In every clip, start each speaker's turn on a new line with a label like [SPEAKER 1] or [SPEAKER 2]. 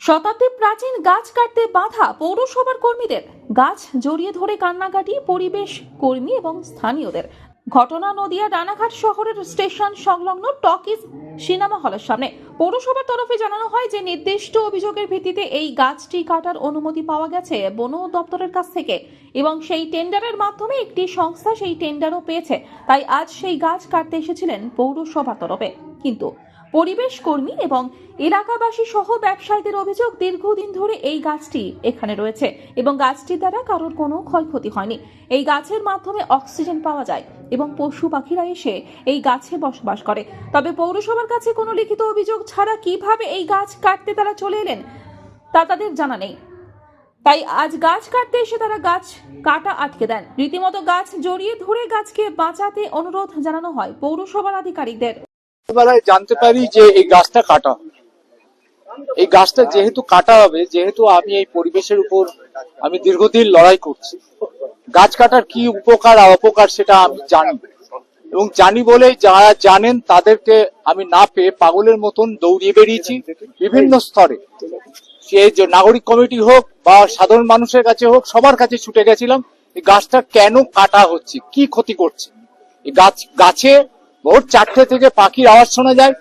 [SPEAKER 1] শতাব্দী প্রাচীন গাছ কাটতে বাধা পৌরসভার কর্মীদের। গাছ জড়িয়ে ধরে কান্নাকাটি পরিবেশ কর্মী এবং স্থানীয়দের। ঘটনা নদিয়া রানাঘাট শহরের স্টেশন সংলগ্ন টকিজ সিনেমা হলের সামনে। পৌরসভার তরফে জানানো হয় যে, নির্দিষ্ট অভিযোগের ভিত্তিতে এই গাছটি কাটার অনুমতি পাওয়া গেছে বন দপ্তরের কাছ থেকে এবং সেই টেন্ডারের মাধ্যমে একটি সংস্থা সেই টেন্ডারও পেয়েছে। তাই আজ সেই গাছ কাটতে এসেছিলেন পৌরসভার তরফে। কিন্তু পরিবেশ কর্মী এবং এলাকাবাসী সহ ব্যবসায়ীদের অভিযোগ দীর্ঘদিন ধরে এই গাছটি এখানে রয়েছে এবং গাছটির দ্বারা কারোর কোনো ক্ষয়ক্ষতি হয়নি। এই গাছের মাধ্যমে অক্সিজেন পাওয়া যায় এবং পশু পাখিরা এসে এই গাছে বসবাস করে। তবে পৌরসভার কাছে কোনো লিখিত অভিযোগ ছাড়া কীভাবে এই গাছ কাটতে তারা চলে এলেন তা তাদের জানা নেই। তাই আজ গাছ কাটতে এসে তারা গাছ কাটা আটকে দেন। রীতিমতো গাছ জড়িয়ে ধরে গাছকে বাঁচাতে অনুরোধ জানানো হয় পৌরসভার আধিকারিকদের।
[SPEAKER 2] বেলায় জানতে পারি যে এই গাছটা কাটা। এই গাছটা যেহেতু কাটা হবে, যেহেতু আমি এই পরিবেশের উপর আমি দীর্ঘদিন লড়াই করছি, গাছ কাটার কি উপকার আর অপকার সেটা আমি জানি। এবং জানি বলেই যারা জানেন তাদেরকে আমি না পেয়ে পাগলের মতন দৌড়িয়ে বেরিয়েছি বিভিন্ন স্তরে। সে যে নাগরিক কমিটি হোক বা সাধারণ মানুষের কাছে হোক, সবার কাছে ছুটে গেছিলাম, এই গাছটা কেন কাটা হচ্ছে, কি ক্ষতি করছে? এই গাছ, গাছে ভোর চারটে থেকে পাখির আওয়াজ শোনা যায়।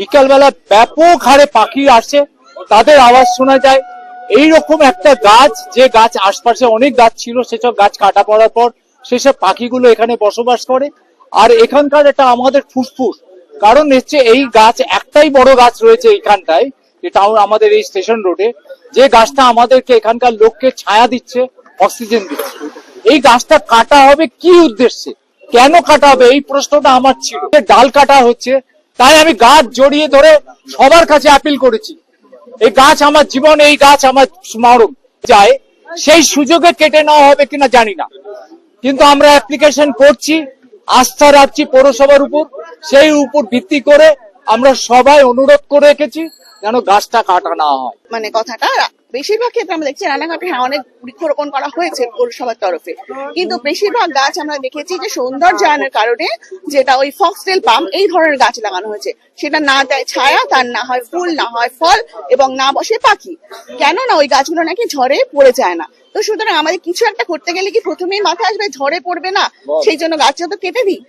[SPEAKER 2] বিকালবেলা ব্যাপক হারে পাখি আসে, তাদের আওয়াজ শোনা যায়। এই রকম একটা গাছ, যে গাছ আশপাশে অনেক গাছ ছিল, সেসব গাছ কাটা পড়ার পর সেসব পাখিগুলো এখানে বসবাস করে। আর এখানকার একটা আমাদের ফুসফুস, কারণ হচ্ছে এই গাছ একটাই বড় গাছ রয়েছে এইখানটায় যেটা আমাদের এই স্টেশন রোডে। যে গাছটা আমাদেরকে এখানকার লোককে ছায়া দিচ্ছে, অক্সিজেন দিচ্ছে। এই গাছটা কাটা হবে কি উদ্দেশ্যে? কেন কাটা হবে? এই প্রশ্নটা আমার ছিল। ডাল কাটা হচ্ছে, তাই আমি গাছ জড়িয়ে ধরে সবার কাছে আপিল করেছি। এই গাছ আমার জীবন, এই গাছ আমার স্মরণ যায়। সেই সুযোগে কেটে নেওয়া হবে কিনা জানি না। কিন্তু আমরা অ্যাপ্লিকেশন করছি, আস্থা রাখছি পৌরসভার উপর। সেই উপর ভিত্তি করে আমরা সবাই অনুরোধ করে রেখেছি যেন গাছটা কাটা না হয়।
[SPEAKER 3] মানে কথাটা বেশিরভাগ ক্ষেত্রে আমরা দেখছি রানাঘাটে হ্যাঁ অনেক বৃক্ষরোপণ করা হয়েছে পৌরসভার তরফে। কিন্তু বেশিরভাগ গাছ আমরা দেখেছি যে সৌন্দর্যায়নের কারণে যেটা ওই ফক্সটেল পাম এই ধরনের গাছ লাগানো হয়েছে। সেটা না দেয় ছায়া তার না হয় ফুল না হয় ফল এবং না বসে পাখি। কেন না ওই গাছগুলো নাকি ঝড়ে পড়ে যায় না। তো সুতরাং আমাদের কিছু একটা করতে গেলে কি প্রথমেই মাথায় আসবে ঝড়ে পড়বে না? সেই জন্য গাছটা তো কেটে দিই।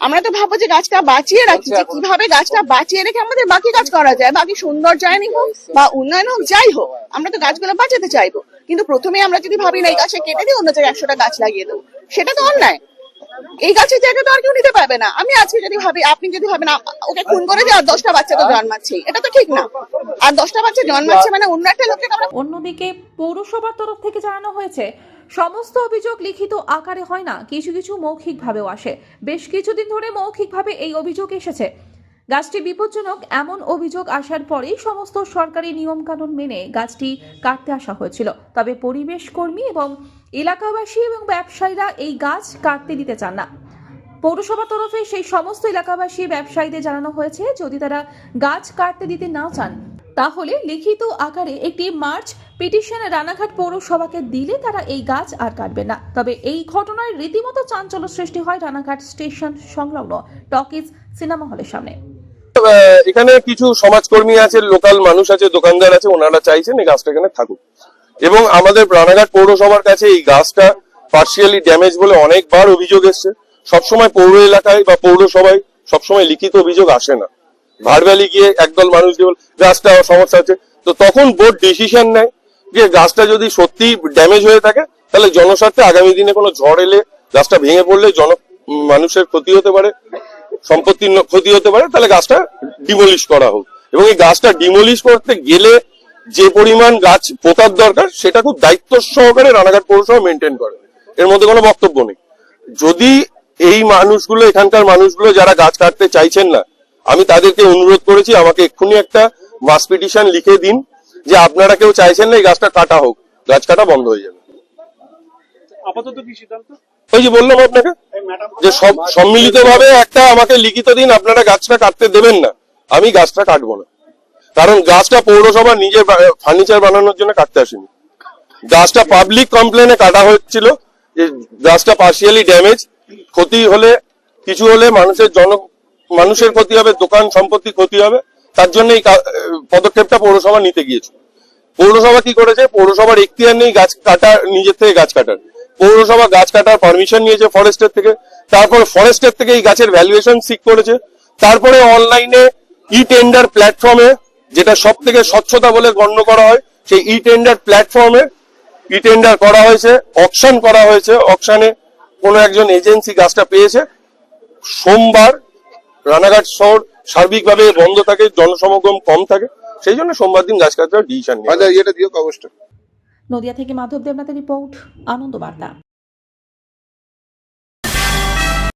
[SPEAKER 3] আমরা তো ভাববো যে গাছটা বাঁচিয়ে রাখি যে কীভাবে গাছটা বাঁচিয়ে রেখে আমাদের বাকি কাজ করা যায় বাকি সৌন্দর্যায়নই হোক বা উন্নয়ন হোক যাই হোক আমরা তো গাছগুলো বাঁচাতে চাইব। কিন্তু প্রথমে আমরা যদি ভাবি না এই গাছে কেটে দিই অন্য জায়গায় একশোটা গাছ লাগিয়ে দেবো সেটা তো অন্যায়। এই গাছের জায়গা তো আর কেউ নিতে পারবে না। আমি আজকে যদি ভাবি আপনি যদি ভাবেন ওকে খুন করে দিয়ে আর দশটা বাচ্চা তো জন্মাচ্ছেই এটা তো ঠিক না। আর দশটা বাচ্চা জন্মাচ্ছে মানে অন্য একটা লোককে আমরা
[SPEAKER 1] অন্যদিকে পৌরসভার তরফ থেকে জানানো হয়েছে সমস্ত অভিযোগ লিখিত আকারে হয় না, কিছু কিছু মৌখিকভাবেও আসে। বেশ কিছুদিন ধরে মৌখিকভাবে এই অভিযোগ এসেছে। গাছটি বিপজ্জনক, এমন অভিযোগ আসার পরেই সমস্ত সরকারি নিয়মকানুন মেনে গাছটি কাটতে আসা হয়েছিল। তবে পরিবেশ কর্মী এবং এলাকাবাসী এবং ব্যবসায়ীরা এই গাছ কাটতে দিতে চান না। পৌরসভা তরফে সেই সমস্ত এলাকাবাসী, ব্যবসায়ীদের জানানো হয়েছে, যদি তারা গাছ কাটতে দিতে না চান, তাহলে লিখিত আকারে একটি মার্চ পিটিশন রানাঘাট পৌরসভাকে দিলে তারা এই গাছ আর কাটবে না। তবে এই ঘটনায় রীতিমতো চাঞ্চল্য সৃষ্টি হয় রানাঘাট স্টেশন সংলগ্ন টকিজ সিনেমা হলের সামনে।
[SPEAKER 4] এখানে কিছু সমাজকর্মী আছে, লোকাল মানুষ আছে, দোকানদার আছে, ওনারা চাইছেন এই গাছটা এখানে থাকুক। এবং আমাদের রানাঘাট পৌরসভার কাছে এই গাছটা পার্সিয়ালি ড্যামেজ বলে অনেকবার অভিযোগ এসছে। সবসময় পৌর এলাকায় বা পৌরসভায় সবসময় লিখিত অভিযোগ আসে না। ভারভ্যালি গিয়ে একদল মানুষ গাছটা সমস্যা আছে তো তখন বোর্ড ডিসিশন নেয়। যে গাছটা যদি সত্যি ড্যামেজ হয়ে থাকে, তাহলে জনস্বার্থে আগামী দিনে কোনো ঝড় এলে, গাছটা ভেঙে পড়লে জন, মানুষের ক্ষতি হতে পারে, সম্পত্তির ক্ষতি হতে পারে, তাহলে গাছটা ডিমলিশ করা হোক। এবং এই গাছটা ডিমলিশ করতে গেলে যে পরিমাণ গাছ পোতার দরকার, সেটা খুব দায়িত্ব সহকারে রানাঘাট পৌরসভা মেনটেন করে। এর মধ্যে কোনো বক্তব্য নেই। যদি এই মানুষগুলো, এখানকার মানুষগুলো যারা গাছ কাটতে চাইছেন না, আমি তাদেরকে অনুরোধ করেছি, আমাকে এক্ষুনি একটা মাস পিটিশন লিখে দিন। যে আপনারা কেউ চাইছেন না এই গাছটা কাটা হোক গাছ কাটা বন্ধ হয়ে যাবে।
[SPEAKER 5] আপাতত কি সিদ্ধান্ত?
[SPEAKER 4] ওই যে বললাম আপনাকে যে সব সম্মিলিত ভাবে একটা আমাকে লিখিত দিন আপনারা গাছটা কাটতে দেবেন না আমি গাছটা কাটবো না। কারণ গাছটা পৌরসভা নিজে ফার্নিচার বানানোর জন্য কাটতে আসেনি। গাছটা পাবলিক কমপ্লেনে কাটা হচ্ছিল যে গাছটা পার্সিয়ালি ড্যামেজ ক্ষতি হলে কিছু হলে মানুষের জন মানুষের ক্ষতি হবে দোকান সম্পত্তি ক্ষতি হবে। তার জন্য এই পদক্ষেপটা পৌরসভা নিতে গিয়েছে। পৌরসভা কি করেছে? পৌরসভার এখতিয়ার নেই, গাছ কাটার নিজের থেকে গাছ কাটার। পৌরসভা গাছ কাটার পারমিশন নিয়েছে ফরেস্টের থেকে। তারপর ফরেস্টের থেকে এই গাছের ভ্যালুয়েশন সিক করেছে। তারপরে অনলাইনে ই টেন্ডার প্ল্যাটফর্মে যেটা সব থেকে স্বচ্ছতা বলে গণ্য করা হয়, সেই ই টেন্ডার প্ল্যাটফর্মে ই টেন্ডার করা হয়েছে অকশন করা হয়েছে। অকশনে কোনো একজন এজেন্সি গাছটা পেয়েছে। সোমবার রানাঘাট শহর সার্বিকভাবে বন্ধ থাকে জনসমাগম কম থাকে সেই জন্য সোমবার দিন গাছ কাটার ডিসিশন নিয়ে
[SPEAKER 6] আচ্ছা এটা দিও কাগজটা
[SPEAKER 1] নদিয়া থেকে মাধব দেবনাথের রিপোর্ট আনন্দ বার্তা